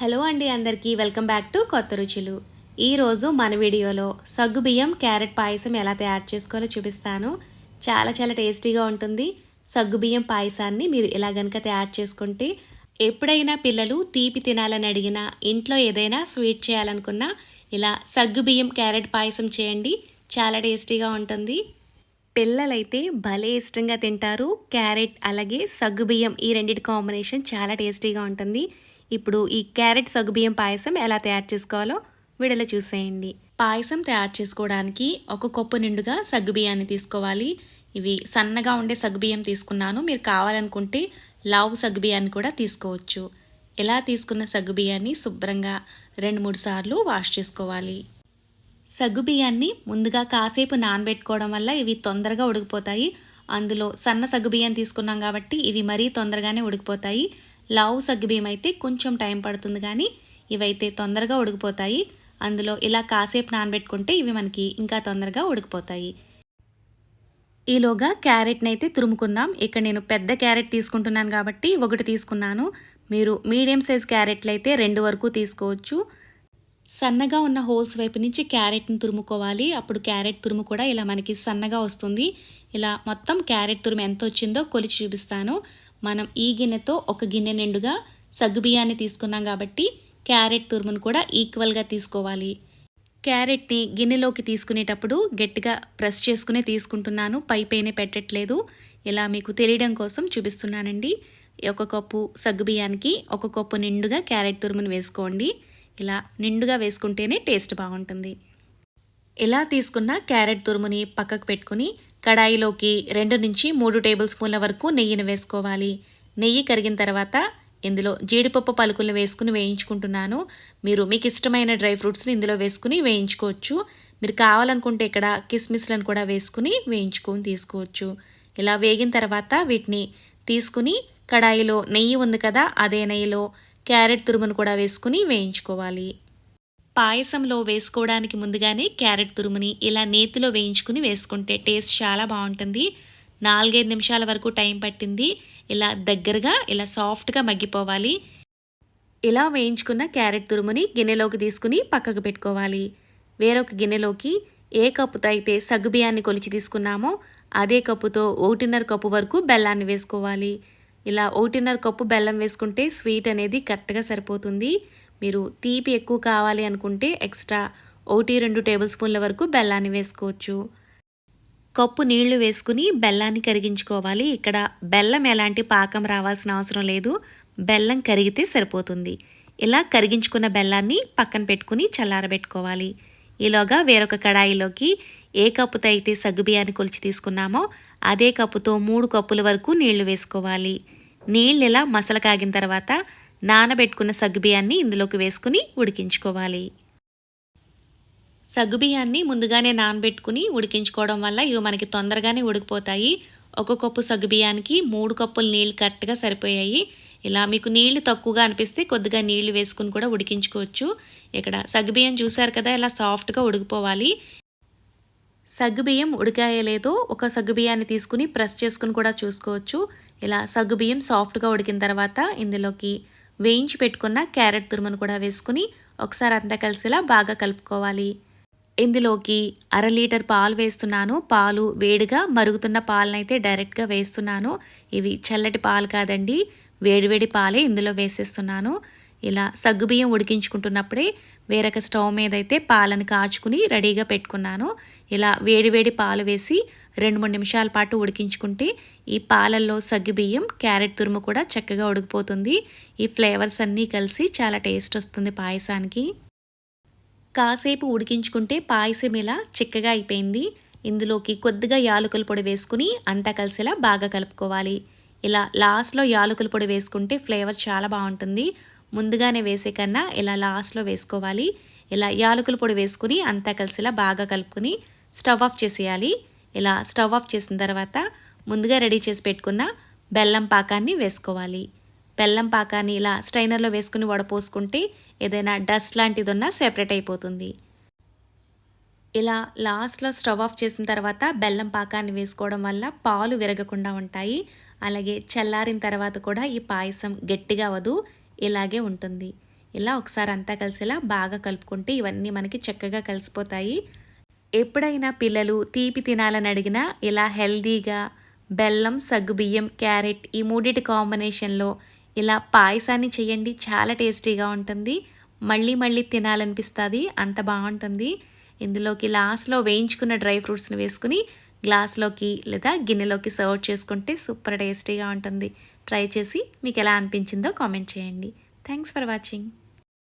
Hello అండి అందరికీ welcome back to కొత్త రుచులు. ఈరోజు మన వీడియోలో సగ్గుబియ్యం క్యారెట్ పాయసం ఎలా తయారు చేసుకోవాలో చూపిస్తాను. చాలా చాలా టేస్టీగా ఉంటుంది. సగ్గుబియ్యం పాయసాన్ని మీరు ఇలా గనక తయారు చేసుకుంటే ఎప్పుడైనా పిల్లలు తీపి తినాలని అడిగినా ఇంట్లో ఏదైనా స్వీట్ చేయాలనుకున్నా ఇలా సగ్గుబియ్యం క్యారెట్ పాయసం చేయండి. చాలా టేస్టీగా ఉంటుంది. పిల్లలైతే భలే ఇష్టంగా తింటారు. క్యారెట్ అలాగే సగ్గుబియ్యం ఈ రెండింటి కాంబినేషన్ చాలా టేస్టీగా ఉంటుంది. ఇప్పుడు ఈ క్యారెట్ సగ్గుబియ్యం పాయసం ఎలా తయారు చేసుకోవాలో వీడియోలో చూసేయండి. పాయసం తయారు చేసుకోవడానికి ఒక కప్పు నిండుగా సగ్గుబియ్యాన్ని తీసుకోవాలి. ఇవి సన్నగా ఉండే సగ్గుబియ్యం తీసుకున్నాను. మీరు కావాలనుకుంటే లావు సగ్గుబియ్యాన్ని కూడా తీసుకోవచ్చు. ఎలా తీసుకున్న సగ్గుబియ్యాన్ని శుభ్రంగా రెండు మూడు సార్లు వాష్ చేసుకోవాలి. సగ్గుబియ్యాన్ని ముందుగా కాసేపు నానబెట్టుకోవడం వల్ల ఇవి తొందరగా ఉడికిపోతాయి. అందులో సన్న సగ్గుబియ్యం తీసుకున్నాం కాబట్టి ఇవి మరీ తొందరగానే ఉడికిపోతాయి. లావు సగ్గుబియ్యం అయితే కొంచెం టైం పడుతుంది కానీ ఇవైతే తొందరగా ఉడికిపోతాయి. అందులో ఇలా కాసేపు నానబెట్టుకుంటే ఇవి మనకి ఇంకా తొందరగా ఉడికిపోతాయి. ఈలోగా క్యారెట్ని అయితే తురుముకుందాం. ఇక్కడ నేను పెద్ద క్యారెట్ తీసుకుంటున్నాను కాబట్టి ఒకటి తీసుకున్నాను. మీరు మీడియం సైజ్ క్యారెట్లు అయితే రెండు వరకు తీసుకోవచ్చు. సన్నగా ఉన్న హోల్స్ వైపు నుంచి క్యారెట్ని తురుముకోవాలి. అప్పుడు క్యారెట్ తురుము కూడా ఇలా మనకి సన్నగా వస్తుంది. ఇలా మొత్తం క్యారెట్ తురుము ఎంత వచ్చిందో కొలిచి చూపిస్తాను. మనం ఈ గిన్నెతో ఒక గిన్నె నిండుగా సగ్గుబియ్యాన్ని తీసుకున్నాం కాబట్టి క్యారెట్ తురుమును కూడా ఈక్వల్గా తీసుకోవాలి. క్యారెట్ని గిన్నెలోకి తీసుకునేటప్పుడు గట్టిగా ప్రెస్ చేసుకునే తీసుకుంటున్నాను. పై పైన పెట్టట్లేదు. ఇలా మీకు తెలియడం కోసం చూపిస్తున్నానండి. ఒక కప్పు సగ్గుబియ్యానికి ఒక కప్పు నిండుగా క్యారెట్ తురుమును వేసుకోండి. ఇలా నిండుగా వేసుకుంటేనే టేస్ట్ బాగుంటుంది. ఇలా తీసుకున్న క్యారెట్ తురుముని పక్కకు పెట్టుకుని కడాయిలోకి రెండు నుంచి మూడు టేబుల్ స్పూన్ల వరకు నెయ్యిని వేసుకోవాలి. నెయ్యి కరిగిన తర్వాత ఇందులో జీడిపప్పు పలుకులను వేసుకుని వేయించుకుంటున్నాను. మీరు మీకు ఇష్టమైన డ్రై ఫ్రూట్స్ని ఇందులో వేసుకుని వేయించుకోవచ్చు. మీరు కావాలనుకుంటే ఇక్కడ కిస్మిస్లను కూడా వేసుకుని వేయించుకొని తీసుకోవచ్చు. ఇలా వేగిన తర్వాత వీటిని తీసుకుని కడాయిలో నెయ్యి ఉంది కదా అదే నెయ్యిలో క్యారెట్ తురుమును కూడా వేసుకుని వేయించుకోవాలి. పాయసంలో వేసుకోవడానికి ముందుగానే క్యారెట్ తురుముని ఇలా నేతిలో వేయించుకుని వేసుకుంటే టేస్ట్ చాలా బాగుంటుంది. నాలుగైదు నిమిషాల వరకు టైం పట్టింది. ఇలా దగ్గరగా ఇలా సాఫ్ట్గా మగ్గిపోవాలి. ఇలా వేయించుకున్న క్యారెట్ తురుముని గిన్నెలోకి తీసుకుని పక్కకు పెట్టుకోవాలి. వేరొక గిన్నెలోకి ఏ కప్పుతో అయితే సగ్గుబియ్యాన్ని కొలిచి తీసుకున్నామో అదే కప్పుతో ఒకటిన్నర కప్పు వరకు బెల్లాన్ని వేసుకోవాలి. ఇలా ఒకటిన్నర కప్పు బెల్లం వేసుకుంటే స్వీట్ అనేది కరెక్ట్గా సరిపోతుంది. మీరు తీపి ఎక్కువ కావాలి అనుకుంటే ఎక్స్ట్రా ఒకటి రెండు టేబుల్ స్పూన్ల వరకు బెల్లాన్ని వేసుకోవచ్చు. కప్పు నీళ్ళు వేసుకుని బెల్లాన్ని కరిగించుకోవాలి. ఇక్కడ బెల్లం ఎలాంటి పాకం రావాల్సిన అవసరం లేదు. బెల్లం కరిగితే సరిపోతుంది. ఇలా కరిగించుకున్న బెల్లాన్ని పక్కన పెట్టుకుని చల్లారబెట్టుకోవాలి. ఈలోగా వేరొక కడాయిలోకి ఏ కప్పుతో అయితే సగ్గుబియ్యాన్ని కొలిచి తీసుకున్నామో అదే కప్పుతో మూడు కప్పుల వరకు నీళ్ళు వేసుకోవాలి. నీళ్ళు ఇలా మసలు కాగిన తర్వాత నానబెట్టుకున్న సగ్గుబియ్యాన్ని ఇందులోకి వేసుకుని ఉడికించుకోవాలి. సగ్గుబియ్యాన్ని ముందుగానే నానబెట్టుకుని ఉడికించుకోవడం వల్ల ఇవి మనకి తొందరగానే ఉడికిపోతాయి. ఒక కప్పు సగ్గుబియ్యానికి మూడు కప్పులు నీళ్ళు కరెక్ట్గా సరిపోయాయి. ఇలా మీకు నీళ్ళు తక్కువగా అనిపిస్తే కొద్దిగా నీళ్ళు వేసుకుని కూడా ఉడికించుకోవచ్చు. ఇక్కడ సగ్గుబియ్యం చూసారు కదా ఇలా సాఫ్ట్గా ఉడికిపోవాలి. సగ్గుబియ్యం ఉడికాయలేదో ఒక సగ్గుబియ్యాన్ని తీసుకుని ప్రెస్ చేసుకుని కూడా చూసుకోవచ్చు. ఇలా సగ్గుబియ్యం సాఫ్ట్గా ఉడికిన తర్వాత ఇందులోకి వేయించి పెట్టుకున్న క్యారెట్ తురుమును కూడా వేసుకుని ఒకసారి అంతా కలిసిలా బాగా కలుపుకోవాలి. ఇందులోకి అర లీటర్ పాలు వేస్తున్నాను. పాలు వేడిగా మరుగుతున్న పాలనైతే డైరెక్ట్గా వేస్తున్నాను. ఇవి చల్లటి పాలు కాదండి. వేడివేడి పాలే ఇందులో వేసేస్తున్నాను. ఇలా సగ్గుబియ్యం ఉడికించుకుంటున్నప్పుడే వేరొక స్టవ్ మీద అయితే పాలను కాచుకుని రెడీగా పెట్టుకున్నాను. ఇలా వేడివేడి పాలు వేసి రెండు మూడు నిమిషాల పాటు ఉడికించుకుంటే ఈ పాలల్లో సగ్గుబియ్యం క్యారెట్ తురుము కూడా చక్కగా ఉడికిపోతుంది. ఈ ఫ్లేవర్స్ అన్నీ కలిసి చాలా టేస్ట్ వస్తుంది పాయసానికి. కాసేపు ఉడికించుకుంటే పాయసం ఇలా చిక్కగా అయిపోయింది. ఇందులోకి కొద్దిగా యాలకుల పొడి వేసుకుని అంతా కలిసేలా బాగా కలుపుకోవాలి. ఇలా లాస్ట్లో యాలకుల పొడి వేసుకుంటే ఫ్లేవర్ చాలా బాగుంటుంది. ముందుగానే వేసే కన్నా ఇలా లాస్ట్లో వేసుకోవాలి. ఇలా యాలకుల పొడి వేసుకుని అంతా కలిసిలా బాగా కలుపుకొని స్టవ్ ఆఫ్ చేసేయాలి. ఇలా స్టవ్ ఆఫ్ చేసిన తర్వాత ముందుగా రెడీ చేసి పెట్టుకున్న బెల్లం పాకాన్ని వేసుకోవాలి. బెల్లం పాకాన్ని ఇలా స్టైనర్లో వేసుకుని వడపోసుకుంటే ఏదైనా డస్ట్ లాంటిది ఉన్నా సెపరేట్ అయిపోతుంది. ఇలా లాస్ట్లో స్టవ్ ఆఫ్ చేసిన తర్వాత బెల్లం పాకాన్ని వేసుకోవడం వల్ల పాలు విరగకుండా ఉంటాయి. అలాగే చల్లారిన తర్వాత కూడా ఈ పాయసం గట్టిగా అవదు ఇలాగే ఉంటుంది. ఇలా ఒకసారి అంతా కలిసేలా బాగా కలుపుకుంటే ఇవన్నీ మనకి చక్కగా కలిసిపోతాయి. ఎప్పుడైనా పిల్లలు తీపి తినాలని అడిగినా ఇలా హెల్దీగా బెల్లం సగ్గుబియ్యం క్యారెట్ ఈ మూడిటి కాంబినేషన్లో ఇలా పాయసాన్ని చేయండి. చాలా టేస్టీగా ఉంటుంది. మళ్ళీ మళ్ళీ తినాలనిపిస్తుంది. అంత బాగుంటుంది. ఇందులోకి లాస్ట్లో వేయించుకున్న డ్రై ఫ్రూట్స్ని వేసుకుని గ్లాస్లోకి లేదా గిన్నెలోకి సర్వ్ చేసుకుంటే సూపర్ టేస్టీగా ఉంటుంది. ట్రై చేసి మీకు ఎలా అనిపించిందో కామెంట్ చేయండి. Thanks for watching.